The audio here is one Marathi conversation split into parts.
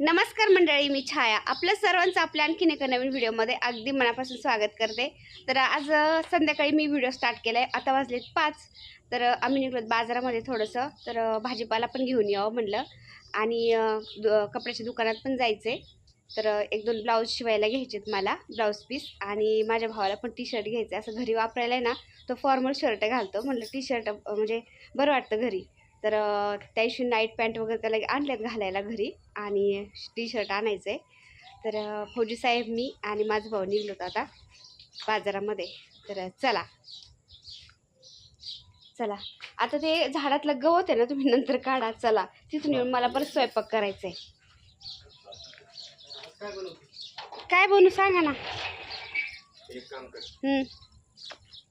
नमस्कार मंडळी मी छाया. आपल्या सर्वांचं आपल्या आणखीन एका नवीन व्हिडिओमध्ये अगदी मनापासून स्वागत करते. तर आज संध्याकाळी मी व्हिडिओ स्टार्ट केला आहे आता वाजलेत पाच. तर आम्ही निघलो बाजारामध्ये थोडंसं. तर भाजीपाला पण घेऊन यावं म्हणलं. आणि कपड्याच्या दुकानात पण जायचं आहे तर एक दोन ब्लाऊज शिवायला घ्यायचेत मला ब्लाऊज पीस. आणि माझ्या भावाला पण टी शर्ट घ्यायचं आहे असं घरी वापरायला आहे ना तो फॉर्मल शर्ट घालतो. म्हणलं टी शर्ट म्हणजे बरं वाटतं घरी. तर अ, त्या दिवशी नाईट पॅन्ट वगैरे त्याला आणल्यात घालायला घरी आणि टी शर्ट आणायचं आहे तर फौजी साहेब मी आणि माझा भाऊ निघलो होतो आता बाजारामध्ये. तर चला. चला. आता ते झाडातलं गवत आहे ना तुम्ही नंतर काढा. चला. तिथून येऊन मला परत स्वयंपाक करायचा आहे काय बनवू सांगा ना. एक काम कर. हम्म,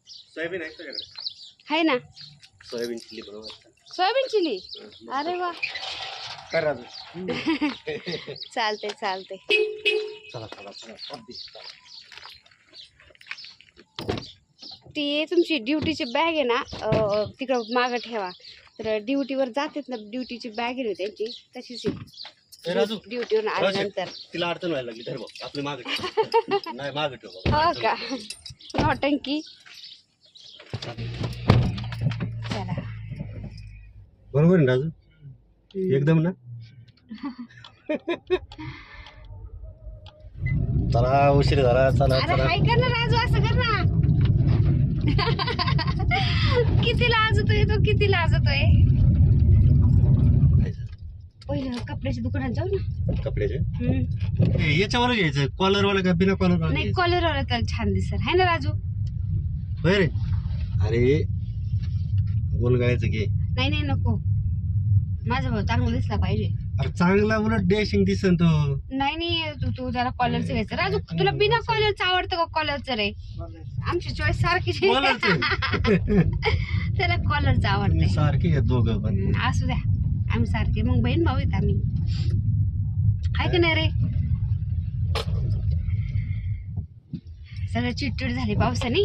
सोयाबीन आहे ना. सोयाबीन चिल्ली बरोबर. Soyabean chilli? अरे वा. कर चालते चालते चला चला चला. अगदी चला. ती तुमची ड्युटीची बॅग आहे ना तिकडं मागं ठेवा. तर ड्युटीवर जातात ना ड्युटीची बॅग आहे ना त्यांची तशीच ड्युटीवरून आल्यानंतर. तिला अडचण व्हायला लागली. तर बघ आपली मागे ठेव. नाही मागे ठेव बाबा. हो का? नौटंकी बरोबर ना राजू? एकदम ना? चला उशीर झाला. चला अरे चला. हाय कर ना राजू असं कर ना. किती लाजतोय तो किती लाजतोय. पहिलं कपड्याच्या दुकानात जाऊ ना. कपड्याचे हम्म. ए, याच्यावर घ्यायचं कॉलर वाला का बिना कॉलर वाला नाही घ्यायचं? कॉलर वाला तर छान दिसत आहे ना राजू? होय रे. अरे गोलगायचं घे. नाही नाही नको. माझा भाऊ चांगला दिसला पाहिजे. अरे चांगला उलट डॅशिंग दिसन तो. नाही नाही तू तू जरा कॉलरचं घ्यायचं राजू तुला बिना कॉलरचं आवडतं का कॉलरचं रे? आमची चॉईस सारखीच आहे. कॉलरचं त्याला कॉलरचं आवडतंय सारखी आहेत दोघं पण. हम्म, असू द्या. आम्ही सारखे मग बहीण भाऊ आहेत आम्ही. आहे का नाही रे? सगळं चिटचिट झाली पावसाने.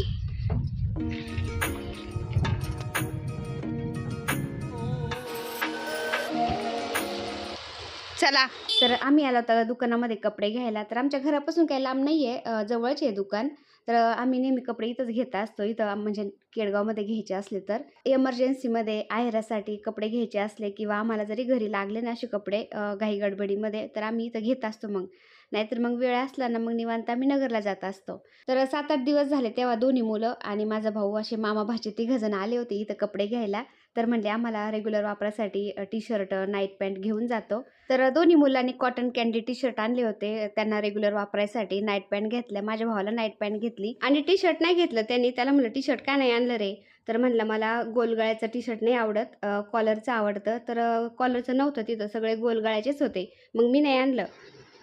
चला. तर आम्ही आलो होता दुकानामध्ये कपडे घ्यायला. तर आमच्या घरापासून काही लांब नाही आहे जवळच आहे दुकान. तर आम्ही नेहमी कपडे इथंच घेत असतो. इथं म्हणजे केडगावमध्ये घ्यायचे असले तर. इमर्जन्सीमध्ये आहेरासाठी कपडे घ्यायचे असले किंवा आम्हाला जरी घरी लागले ना असे कपडे घाई गडबडीमध्ये तर आम्ही इथं घेत असतो मग. नाहीतर मग वेळ असला ना मग निवांत आम्ही नगरला जात असतो. तर सात आठ दिवस झाले तेव्हा दोन्ही मुलं आणि माझा भाऊ असे मामा भाचे तिघजण आले होते इथं कपडे घ्यायला. तर म्हणले आम्हाला रेग्युलर वापरासाठी टी शर्ट नाईट पॅन्ट घेऊन जातो. तर दोन्ही मुलांनी कॉटन कॅन्डी टी शर्ट आणले होते. त्यांना रेग्युलर वापरायसाठी नाईट पॅन्ट घेतल्या. माझ्या भावाला नाईट पॅन्ट घेतली. आणि टी शर्ट नाही घेतलं त्यांनी. त्याला म्हणलं टी शर्ट का नाही आणलं रे? तर म्हणलं मला गोलगळ्याचं टी शर्ट नाही आवडत. कॉलरचं आवडतं. तर कॉलरचं नव्हतं तिथं. सगळे गोलगळ्याचेच होते. मग मी नाही आणलं.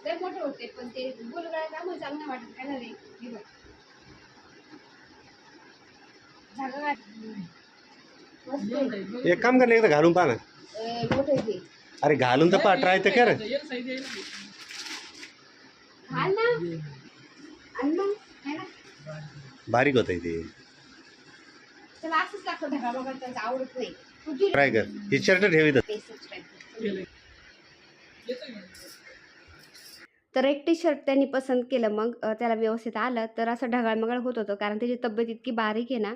ते मोठे होते पण ते गोलगळ्याचं आम्हाला चांगलं वाटत काय हे बघ. मस्त आहे. एक काम कर ना एकदा घालून पहा ना. ए, मोठं आहे ते. अरे घालून तर पहा ट्राय तर कर घाल ना. आण मग है ना. बारीक होत ते. त्याला असंच लागतं ढगा बघा त्याचं आवडत नाही. तू. ट्राय कर. हे शर्ट ठेवी. तर एक टी शर्ट त्यांनी पसंत केलं. मग त्याला व्यवस्थित आलं. तर असं ढगाळमगाळ होत होतं. कारण त्याची तब्येत इतकी बारीक आहे ना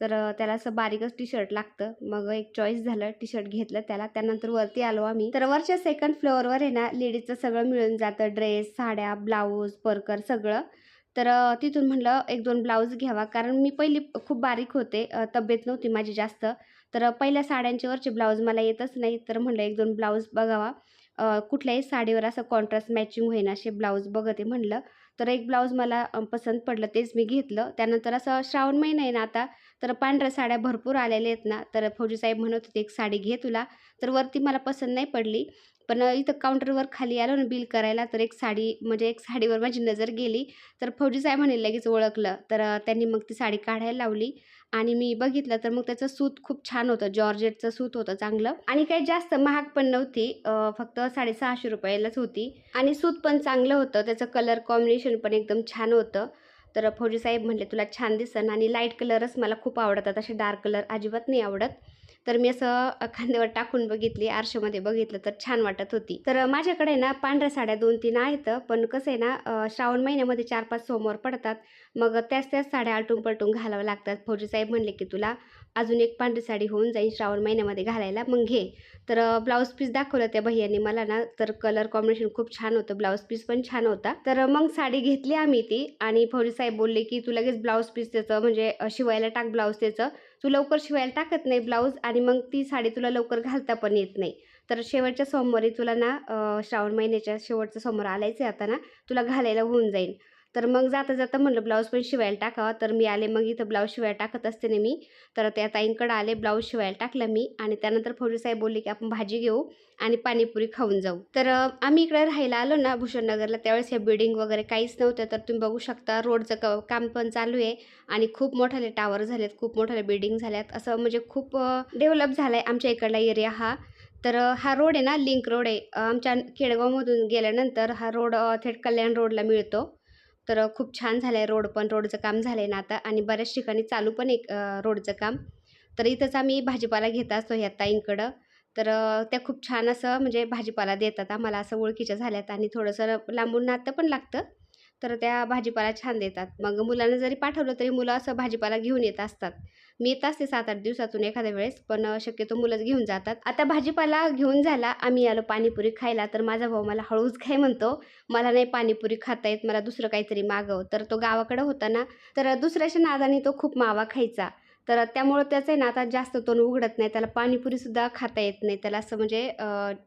तर त्याला असं बारीकच टी शर्ट लागतं. मग एक चॉईस झालं. टी शर्ट घेतलं त्याला. त्यानंतर वरती आलो आम्ही. तर वरच्या सेकंड फ्लोअरवर आहे ना लेडीजचं सगळं मिळून जातं. ड्रेस साड्या ब्लाऊज परकर सगळं. तर तिथून म्हणलं एक दोन ब्लाऊज घ्यावा. कारण मी पहिली खूप बारीक होते. तब्येत नव्हती माझी जास्त. तर पहिल्या साड्यांचे वरचे ब्लाऊज मला येतच नाही तर म्हणलं एक दोन ब्लाऊज बघावा. कुठल्याही साडीवर असं कॉन्ट्रास्ट मॅचिंग होईन असे ब्लाऊज बघते म्हणलं. तर एक ब्लाऊज मला पसंत पडलं तेच मी घेतलं. त्यानंतर असं श्रावण महिना आहे ना आता तर पांढऱ्या साड्या भरपूर आलेल्या आहेत ना. तर फौजीसाहेब म्हणत होते एक साडी घे तुला. तर वरती मला पसंत नाही पडली. पण इथं काउंटरवर खाली आलो ना बिल करायला तर एक साडी म्हणजे एक साडीवर माझी नजर गेली. तर फौजीसाहेब म्हणे लगेच ओळखलं. तर त्यांनी मग ती साडी काढायला लावली. आणि मी बघितलं तर मग त्याचं सूत खूप छान होतं. जॉर्जेटचं सूत होतं चांगलं. आणि काही जास्त महाग पण नव्हती. फक्त साडेसहाशे रुपयालाच होती. आणि सूत पण चांगलं होतं. त्याचं कलर कॉम्बिनेशन पण एकदम छान होतं. तर फौजी साहेब म्हटले तुला छान दिसन आणि लाइट कलरच मला खूप आवडतात. असे डार्क कलर अजिबात नाही आवडत. तर मी असं खांद्यावर टाकून बघितली आरशामध्ये बघितलं तर छान वाटत होती. तर माझ्याकडे ना पांढऱ्या साड्या दोन तीन आहेत पण कसं आहे ना श्रावण महिन्यामध्ये चार पाच सोमवार पडतात. मग त्याच त्याच साड्या आलटून पलटून घालाव्या लागतात. फौजी साहेब म्हणले की तुला अजून एक पांढरी साडी होऊन जाईल श्रावण महिन्यामध्ये घालायला. मग घे. तर ब्लाऊज पीस दाखवलं त्या भैयाने मला ना. तर कलर कॉम्बिनेशन खूप छान होतं. ब्लाऊज पीस पण छान होता. तर मग साडी घेतली आम्ही ती आणि फौजी साहेब बोलले की तू लगेच ब्लाऊज पीस त्याचं म्हणजे शिवायला टाक ब्लाऊज त्याचं. तू लवकर शिवायला टाकत नाही ब्लाऊज आणि मग ती साडी तुला लवकर घालता पण येत नाही. तर शेवटच्या सोमवारी तुला ना श्रावण महिन्याच्या शेवटचा सोमवार आलायचं आहे आता ना तुला घालायला होऊन जाईल तर मग जाता जाता म्हणलं ब्लाऊज पण शिवायला टाकावा. तर मी आले मग इथं ब्लाऊज शिवायला टाकत असते ना मी तर त्या ताईंकडं आले ब्लाऊज शिवायला टाकलं मी. आणि त्यानंतर फौजी साहेब बोलले की आपण भाजी घेऊ आणि पाणीपुरी खाऊन जाऊ. तर आम्ही इकडे राहायला आलो ना भूषणनगरला त्यावेळेस हे बिल्डिंग वगैरे काहीच नव्हतं. तर तुम्ही बघू शकता रोडचं क काम पण चालू आहे. आणि खूप मोठाले टावर झालेत खूप मोठाले बिल्डिंग झाल्यात. असं म्हणजे खूप डेव्हलप झालं आहे आमच्या इकडला एरिया हा. तर हा रोड आहे ना लिंक रोड आहे. आमच्या खेडगावमधून गेल्यानंतर हा रोड थेट कल्याण रोडला मिळतो. तर खूप छान झालं आहे रोड पण रोडचं काम झालं आहे ना आता आणि बऱ्याच ठिकाणी चालू पण एक रोडचं काम. तर इथंच आम्ही भाजीपाला घेत असतो ह्या ताईंकडं. तर त्या खूप छान असं म्हणजे भाजीपाला देतात आम्हाला असं ओळखीच्या झाल्यात आणि थोडंसं लांबून नातं पण लागतं. तर त्या भाजीपाला छान देतात. मग मुलांना जरी पाठवलं तरी मुलं असं भाजीपाला घेऊन येत असतात. मी येत असते सात आठ दिवसातून एखाद्या वेळेस पण शक्यतो मुलंच घेऊन जातात. आता भाजीपाला घेऊन झाला आम्ही आलो पाणीपुरी खायला तर माझा भाऊ मला हळूच खाय म्हणतो मला नाही पाणीपुरी खाता येत मला दुसरं काहीतरी मागव. तर तो गावाकडं होता ना तर दुसऱ्याच्या नादाने तो खूप मावा खायचा. तर त्यामुळं त्याचं आहे ना आता जास्त तोंड उघडत नाही. त्याला पाणीपुरीसुद्धा खाता येत नाही. त्याला असं म्हणजे अ,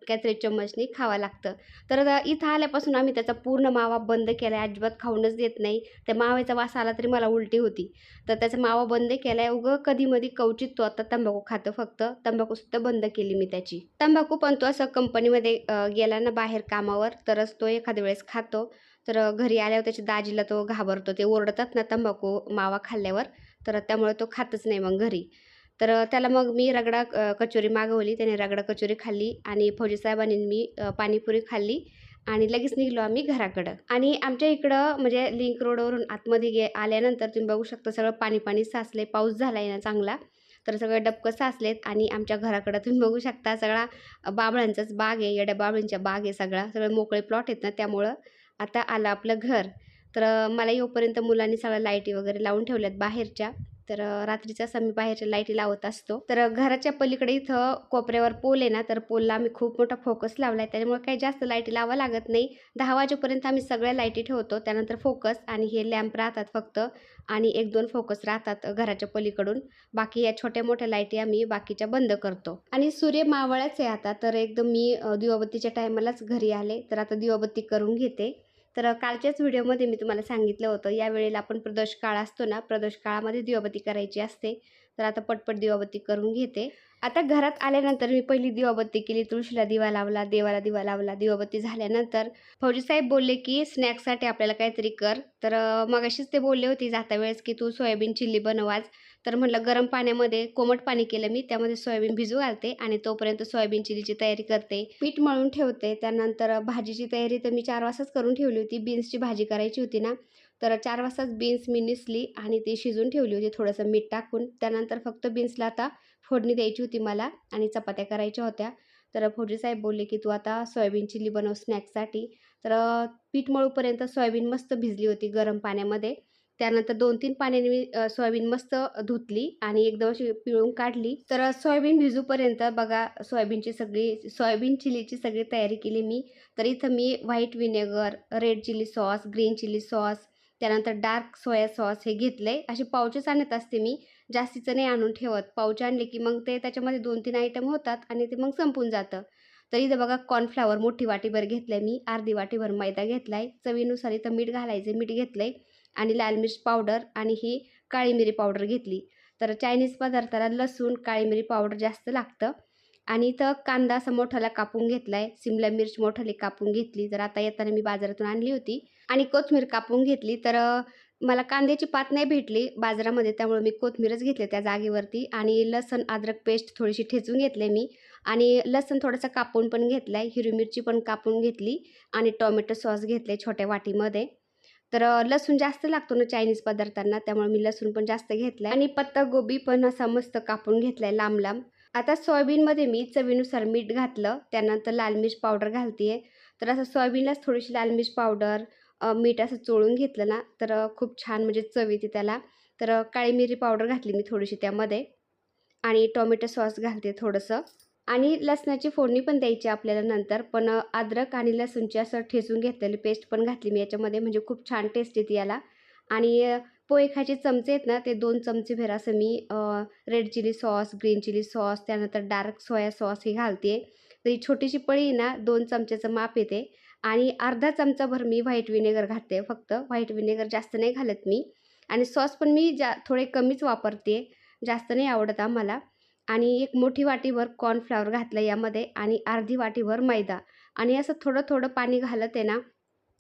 काहीतरी चम्मचनी खावं लागतं. तर इथं आल्यापासून आम्ही त्याचा पूर्ण मावा बंद केला आहे अजिबात खाऊनच देत नाही. त्या माव्याचा वास आला तरी मला उलटी होती. तर त्याचा मावा बंद केला आहे उगं कधीमधी कवचित तो आता तंबाखू खातो फक्त. तंबाखूसुद्धा बंद केली मी त्याची. तंबाखू पण तो असं कंपनीमध्ये गेला ना बाहेर कामावर तरच तो एखाद्या वेळेस खातो. तर घरी आल्यावर त्याच्या दाजीला तो घाबरतो. ते ओरडतात ना तंबाखू मावा खाल्ल्यावर. तर त्यामुळे तो खातच नाही मग घरी. तर त्याला मग मी रगडा कचोरी मागवली त्याने रगडा कचोरी खाल्ली आणि फौजी साहेबांनी मी पाणीपुरी खाल्ली आणि लगेच निघलो आम्ही घराकडं. आणि आमच्या इकडं म्हणजे लिंक रोडवरून आतमध्ये गे आल्यानंतर तुम्ही बघू शकता सगळं पाणी पाणी साचले पाऊस झाला आहे ना चांगला तर सगळं डबकं साचलेत आणि आमच्या घराकडं तुम्ही बघू शकता सगळा बाबळांचाच बाग आहे येड्या बाबळींच्या बाग आहे सगळा सगळे मोकळे प्लॉट आहेत ना त्यामुळं आता आलं आपलं घर. तर मला येऊपर्यंत मुलांनी सगळ्या लाईटी वगैरे लावून ठेवल्यात बाहेरच्या. तर रात्रीचा असं मी बाहेरच्या लाईटी लावत असतो. तर घराच्या पलीकडे इथं कोपऱ्यावर पोल आहे ना तर पोलला आम्ही खूप मोठा फोकस लावला आहे त्याच्यामुळे काही जास्त लाईटी लावा लागत नाही. दहा वाजेपर्यंत आम्ही सगळ्या लाईटी ठेवतो. त्यानंतर फोकस आणि हे लॅम्प राहतात फक्त आणि एक दोन फोकस राहतात घराच्या पलीकडून. बाकी या छोट्या मोठ्या लाईटी आम्ही बाकीच्या बंद करतो. आणि सूर्य मावळाच आहे आता. तर एकदम मी दिवाबत्तीच्या टायमालाच घरी आले. तर आता दिवाबत्ती करून घेते. तर कालच्याच व्हिडिओमध्ये मी तुम्हाला सांगितलं होतं या वेळेला आपण प्रदोष काळ असतो ना प्रदोष काळामध्ये दिवाबती करायची असते. तर आता पटपट दिवाबती करून घेते. आता घरात आल्यानंतर मी पहिली दिवाबत्ती केली. तुळशीला दिवा लावला देवाला दिवा लावला. दिवाबत्ती झाल्यानंतर फौजी साहेब बोलले की स्नॅक्ससाठी आपल्याला काहीतरी कर. तर मग मगाशीच ते बोलले होते जाता वेळेस की तू सोयाबीन चिल्ली बनवाज तर म्हटलं गरम पाण्यामध्ये कोमट पाणी केलं मी त्यामध्ये सोयाबीन भिजू घालते आणि तोपर्यंत सोयाबीन चिलीची तयारी करते. पीठ मळून ठेवते. त्यानंतर भाजीची तयारी तर मी चार वाजताच करून ठेवली होती. बीन्सची भाजी करायची होती ना. तर चार वाजताच बीन्स मी निसली आणि ती शिजून ठेवली होती. थोडंसं मीठ टाकून. त्यानंतर फक्त बीन्सला आता फोडणी द्यायची होती मला आणि चपात्या करायच्या होत्या. तर फौजी साहेब बोलले की तू आता सोयाबीन चिली बनव स्नॅक्ससाठी. तर पीठ मळूपर्यंत सोयाबीन मस्त भिजली होती गरम पाण्यामध्ये. त्यानंतर दोन तीन पाण्याने मी सोयाबीन मस्त धुतली आणि एकदम अशी पिळून काढली. तर सोयाबीन भिजूपर्यंत बघा सोयाबीनची सगळी सोयाबीन चिलीची सगळी तयारी केली मी. तर इथं मी white vinegar red chilli sauce green chilli sauce त्यानंतर डार्क सोया सॉस हे घेतले असे पाउचेस आणत असते मी. जास्तीचं नाही आणून ठेवत. पाऊच आणले की मग ते त्याच्यामध्ये दोन तीन आयटम होतात आणि ते मग संपून जातं. तर इथं बघा कॉर्नफ्लावर मोठी वाटीभर घेतलं आहे मी. अर्धी वाटीभर मैदा घेतला आहे चवीनुसार इथं मीठ घालायचं मीठ घेतलं आहे आणि लाल मिर्च पावडर आणि ही काळी मिरी पावडर घेतली. तर चायनीज पदार्थाला लसूण काळी मिरी पावडर जास्त लागतं. आणि इथं कांदा असा मोठाला कापून घेतला आहे सिमला मिर्च मोठाली कापून घेतली. तर आता येताना मी बाजारातून आणली होती. आणि कोथमीर कापून घेतली. तर मला कांद्याची पात नाही भेटली बाजारामध्ये त्यामुळे मी कोथमीरच घेतले त्या जागेवरती आणि लसण अद्रक पेस्ट थोडीशी ठेचून घेतले मी. आणि लसण थोडंसं कापून पण घेतलं आहे हिरवी मिरची पण कापून घेतली आणि टोमॅटो सॉस घेतले छोट्या वाटीमध्ये. तर लसूण जास्त लागतो ना चायनीज पदार्थांना त्यामुळे मी लसूण पण जास्त घेतलं आणि पत्ता गोबी पण असा मस्त कापून घेतला आहे लांब लांब आता सोयाबीनमध्ये मी चवीनुसार मीठ घातलं त्यानंतर लाल मिर्च पावडर घालते आहे तर असं सोयाबीनलाच थोडीशी लाल मिर्च पावडर मीठ असं चोळून घेतलं ना तर खूप छान म्हणजे चव येते त्याला. तर काळी मिरी पावडर घातली मी थोडीशी त्यामध्ये आणि टोमॅटो सॉस घालते थोडंसं. आणि लसणाची फोडणी पण द्यायची आपल्याला नंतर पण अद्रक आणि लसूणची असं ठेचून घेतलेली पेस्ट पण घातली मी याच्यामध्ये म्हणजे खूप छान टेस्ट येते याला. आणि पोहे खायचे चमचे आहेत ना ते दोन चमचे भर असं मी red chilli sauce green chilli sauce त्यानंतर डार्क सोया सॉस हे घालते. तर ही छोटीशी पळी आहे ना दोन चमच्याचं माप येते. आणि अर्धा चमचाभर मी व्हाईट विनेगर घालते. फक्त व्हाईट विनेगर जास्त नाही घालत मी. आणि सॉस पण मी जा थोडे कमीच वापरते. जास्त नाही आवडत आम्हाला. आणि एक मोठी वाटीभर कॉर्नफ्लॉवर घातलं यामध्ये आणि अर्धी वाटीभर मैदा. आणि असं थोडं थोडं पाणी घालत आहे ना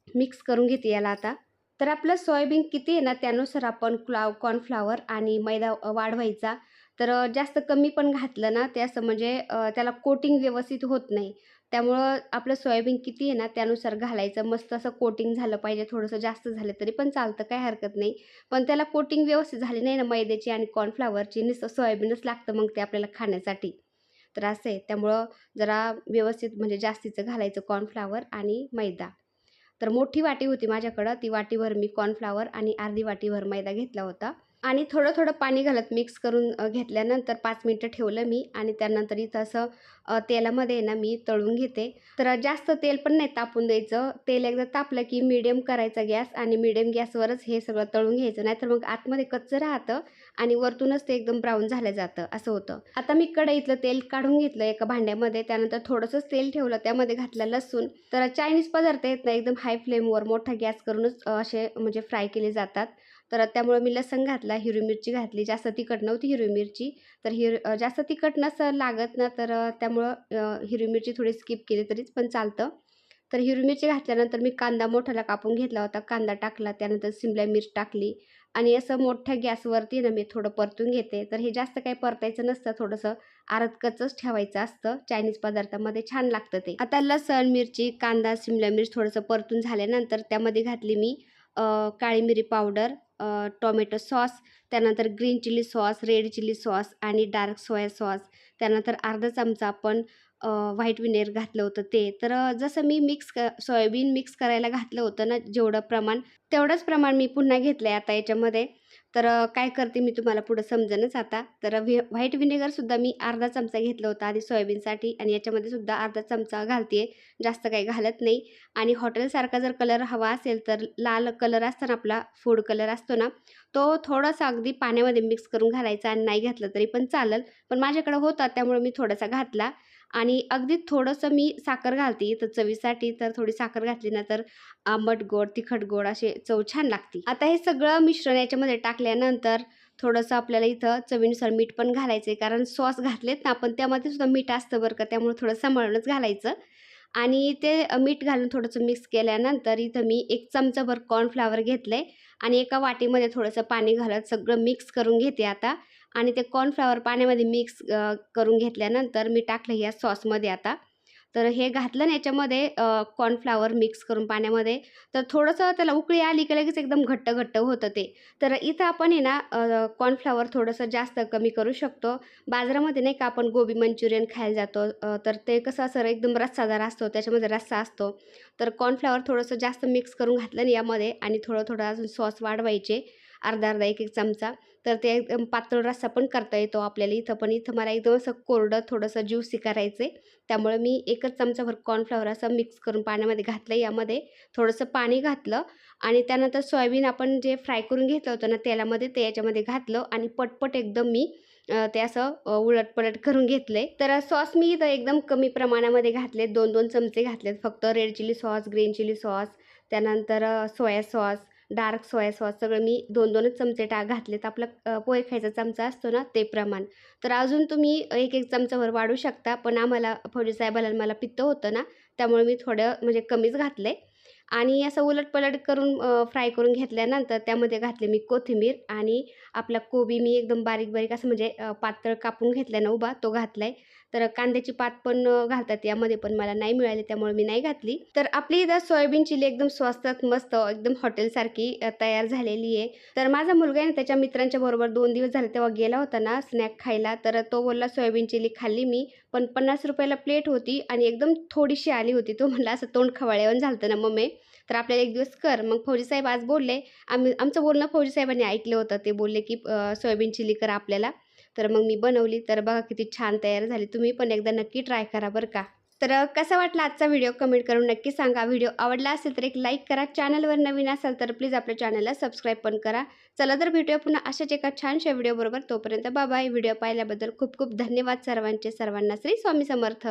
मिक्स करून घेते याला आता. तर आपलं सोयाबीन किती आहे ना त्यानुसार आपण क्लाव कॉर्नफ्लॉवर आणि मैदा वाढवायचा. तर जास्त कमी पण घातलं ना ते असं म्हणजे त्याला कोटिंग व्यवस्थित होत नाही. त्यामुळं आपलं सोयाबीन किती आहे ना त्यानुसार घालायचं. मस्त असं कोटिंग झालं पाहिजे थोडंसं जास्त झालं तरी पण चालतं काय हरकत नाही. पण त्याला कोटिंग व्यवस्थित झाली नाही ना मैद्याची आणि कॉर्नफ्लॉवरची नुसतं सोयाबीनच लागतं मग ते आपल्याला खाण्यासाठी. तर असं आहे. त्यामुळं जरा व्यवस्थित म्हणजे जास्तीचं घालायचं कॉर्नफ्लॉवर आणि मैदा. तर मोठी वाटी होती माझ्याकडं. ती वाटीभर मी कॉर्नफ्लॉवर आणि अर्धी वाटीभर मैदा घेतला होता. आणि थोडं थोडं पाणी घालत मिक्स करून घेतल्यानंतर पाच मिनटं ठेवलं मी आणि त्यानंतर इथं असं तेलामध्ये आहे ना मी तळून घेते. तर जास्त तेल पण नाही तापून द्यायचं. तेल एकदा तापलं की मिडियम करायचा गॅस आणि मिडियम गॅसवरच हे सगळं तळून घ्यायचं. नाहीतर मग आतमध्ये कच्चं राहतं आणि वरतूनच ते एकदम ब्राऊन झालं जातं असं होतं. आता मी कढईतलं तेल काढून घेतलं एका भांड्यामध्ये. त्यानंतर थोडंसंच तेल ठेवलं. त्यामध्ये घातलं लसूण. तर चायनीज पदार्थ येत ना एकदम हाय फ्लेमवर मोठा गॅस करूनच असे म्हणजे फ्राय केले जातात. तर त्यामुळं मी लसण घातला हिरवी मिरची घातली. जास्त तिखट नव्हती हिरवी मिरची. तर हिर जास्त तिखट नसं लागत ना तर त्यामुळं हिरवी मिरची थोडी स्किप केली तरीच पण चालतं. तर हिरवी मिरची घातल्यानंतर मी कांदा मोठ्याला कापून घेतला होता. कांदा टाकला त्यानंतर सिमला मिर्च टाकली. आणि असं मोठ्या गॅसवरती ना मी थोडं परतून घेते. तर हे जास्त काही परतायचं नसतं. थोडंसं आरत कच्चंच ठेवायचं असतं. चायनीज पदार्थामध्ये छान लागतं ते. आता लसण मिरची कांदा सिमला मिर्च थोडंसं परतून झाल्यानंतर त्यामध्ये घातली मी काळी मिरी पावडर. टोमॅटो सॉस त्यानंतर green chilli sauce red chilli sauce आणि डार्क सोया सॉस. त्यानंतर अर्धा चमचा आपण व्हाईट विनेगर घातलं होतं ते. तर जसं मी मिक्स क सोयाबीन मिक्स करायला घातलं होतं ना जेवढं प्रमाण तेवढंच प्रमाण मी पुन्हा घेतलं आहे आता याच्यामध्ये. तर काय करते मी तुम्हाला पुढं समजणच आता. तर व्हि व्हाईट व्हिनेगरसुद्धा मी अर्धा चमचा घेतला होता आधी सोयाबीनसाठी आणि याच्यामध्ये सुद्धा अर्धा चमचा घालते जास्त काही घालत नाही. आणि हॉटेलसारखा जर कलर हवा असेल तर लाल कलर असतो ना आपला फूड कलर असतो ना तो थोडासा अगदी पाण्यामध्ये मिक्स करून घालायचा आणि नाही घातलं तरी पण चालेल. पण माझ्याकडं होता त्यामुळे मी थोडासा घातला. आणि अगदी थोडंसं मी साखर घालते तर चवीसाठी तर थोडी साखर घातली ना तर आंबट गोड तिखट गोड असे चव छान लागते. आता हे सगळं मिश्रण याच्यामध्ये टाकल्यानंतर थोडंसं आपल्याला इथं चवीनुसार मीठ पण घालायचं आहे कारण सॉस घातलेत ना आपण त्यामध्ये सुद्धा मीठ असतं बरं का त्यामुळे थोडं सांभाळूनच घालायचं. आणि ते मीठ घालून थोडंसं मिक्स केल्यानंतर इथं मी एक चमचाभर कॉर्नफ्लावर घेतलं आहे आणि एका वाटीमध्ये थोडंसं पाणी घालत सगळं मिक्स करून घेते आता. आणि ते कॉर्नफ्लॉवर पाण्यामध्ये मिक्स करून घेतल्यानंतर मी टाकलं या सॉसमध्ये आता. तर हे घातलं ना याच्यामध्ये कॉर्नफ्लावर मिक्स करून पाण्यामध्ये तर थोडंसं त्याला उकळी आली की लगेच एकदम घट्ट घट्ट होतं ते. तर इथं आपण आहे ना कॉर्नफ्लावर थोडंसं जास्त कमी करू शकतो. बाजारामध्ये नाही का आपण गोबी मंचुरियन खायला जातो तर ते कसं असं एकदम रस्सादार असतो त्याच्यामध्ये रस्सा असतो. तर कॉर्नफ्लावर थोडंसं जास्त मिक्स करून घातलं ना यामध्ये आणि थोडं थोडं अजून सॉस वाढवायचे अर्धा अर्धा एक एक चमचा. तर ते एकदम पातळ रस्सा पण करता येतो आपल्याला. इथं पण इथं मला एकदम असं कोरडं थोडंसं ज्यूसी करायचं आहे त्यामुळे मी एकच चमचाभर कॉर्नफ्लावर असं मिक्स करून पाण्यामध्ये घातलं यामध्ये थोडंसं पाणी घातलं आणि त्यानंतर सोयाबीन आपण जे फ्राय करून घेतलं होतं ना तेलामध्ये ते याच्यामध्ये घातलं आणि पटपट एकदम मी ते असं उलटपलट करून घेतले तर सॉस मी इथं एकदम कमी प्रमाणामध्ये घातले दोन दोन चमचे घातलेत. फक्त red chilli sauce green chilli sauce त्यानंतर soya sauce dark soya sauce सगळं मी दोन दोनच चमचे टा घातलेत. आपला पोहे खायचा चमचा असतो ना ते प्रमाण. तर अजून तुम्ही एक एक चमचावर वाढू शकता पण आम्हाला फौजी साहेबाला मला पित्त होतं ना त्यामुळे मी थोडं म्हणजे कमीच घातलं आहे आणि असं उलटपलट करून फ्राय करून घेतल्यानंतर त्यामध्ये घातले मी कोथिंबीर आणि आपला कोबी मी एकदम बारीक बारीक असं म्हणजे पातळ कापून घेतला ना उभा तो घातला आहे तर कांद्याची पात पण घालतात यामध्ये पण मला नाही मिळाली त्यामुळे मी नाही घातली. तर आपली इथं सोयाबीन चिली एकदम स्वस्तात मस्त एकदम हॉटेलसारखी तयार झालेली आहे. तर माझा मुलगा आहे ना त्याच्या मित्रांच्या बरोबर दोन दिवस झाले तेव्हा गेला होता ना स्नॅक खायला. तर तो बोलला सोयाबीन चिली खाल्ली मी. पण पन्नास रुपयाला प्लेट होती आणि एकदम थोडीशी आली होती. तो म्हणला असं तोंड खवाळ्यावर झालं ना मम्मी तर आपल्याला एक दिवस कर. मग फौजी साहेब आज बोलले आम्ही आमचं बोलणं फौजी साहेबांनी ऐकलं होतं. ते बोलले की सोयाबीन चिली करा आपल्याला. तर मग मी बनवली. तर बघा किती छान तयार झाली. तुम्ही पण एकदा नक्की ट्राय करा बरं का. तर कसा वाटला आजचा व्हिडिओ? कमेंट करून नक्की सांगा. व्हिडिओ आवडला असेल तर एक लाईक करा. चॅनलवर नवीन असाल तर प्लीज आपल्या चॅनलला सबस्क्राईब पण करा. चला तर भेटूया पुन्हा अशाच एका छानशा व्हिडिओबरोबर. तोपर्यंत बाय. व्हिडिओ पाहिल्याबद्दल खूप खूप धन्यवाद सर्वांचे. सर्वांना श्री स्वामी समर्थ.